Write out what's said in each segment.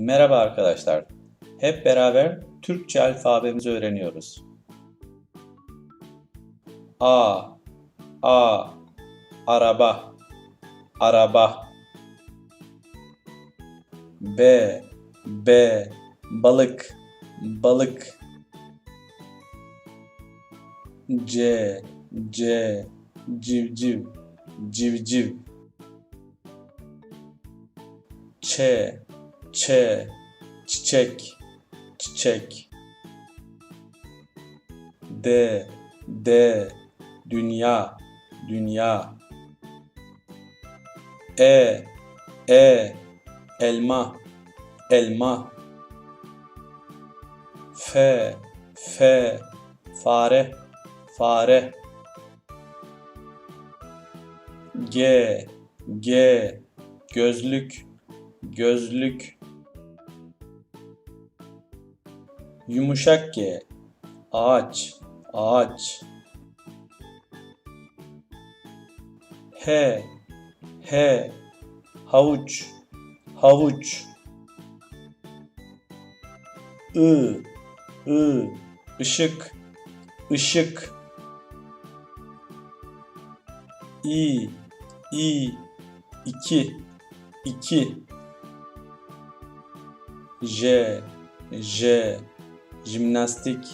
Merhaba arkadaşlar. Hep beraber Türkçe alfabemizi öğreniyoruz. A A araba araba B B balık balık C C civciv civciv Ç Ç çiçek çiçek. D D dünya dünya. E E elma elma. F F fare fare. G G gözlük gözlük Yumuşak G ağaç ağaç. H H havuç havuç. I I. Işık ışık. İ İ. İki iki. J J jimnastik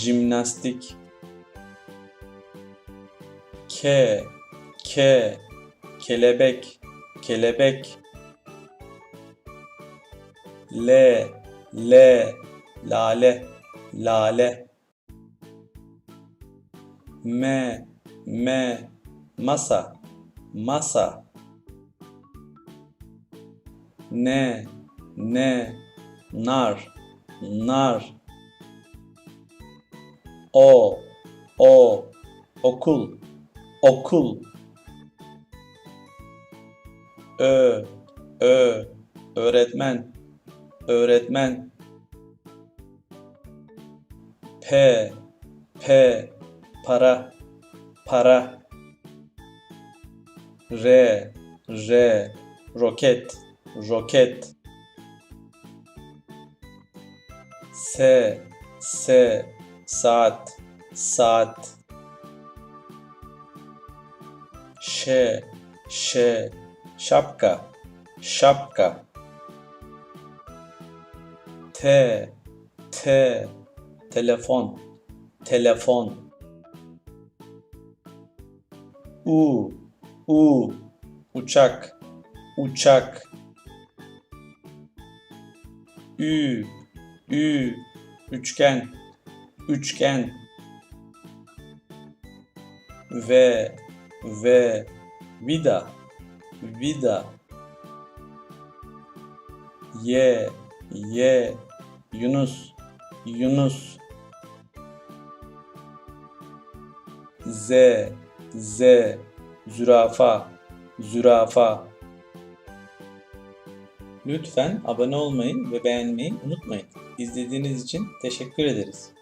jimnastik. K K kelebek kelebek. L L lale lale. M M masa masa. N N nar nar O O okul okul. Ö Ö öğretmen öğretmen. P P para para. R R roket roket. S S saat. Saat. Ş Ş şapka. Şapka. T. T. Telefon. Telefon. U. U. Uçak. Uçak. Ü. Ü. Üçgen üçgen V V vida vida Y Y Yunus Yunus Z Z zürafa zürafa Lütfen abone olmayı ve beğenmeyi unutmayın. İzlediğiniz için teşekkür ederiz.